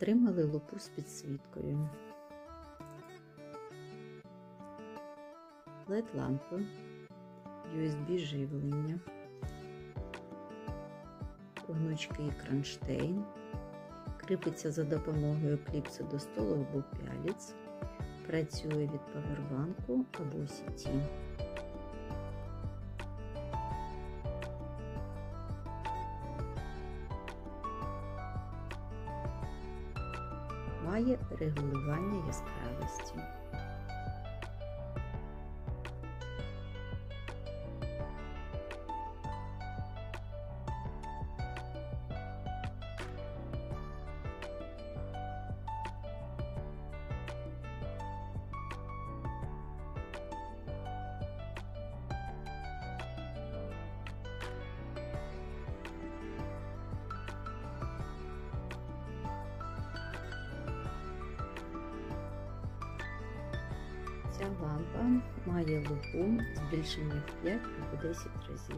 Отримали лупу з підсвіткою. led лампи USB живлення, гнучкий кронштейн, кріпиться за допомогою кліпсу до столу або пялець, працює від павербанку або сіті. Має регулювання яскравості. Ця лампа має лупу збільшення в 5 або 10 разів.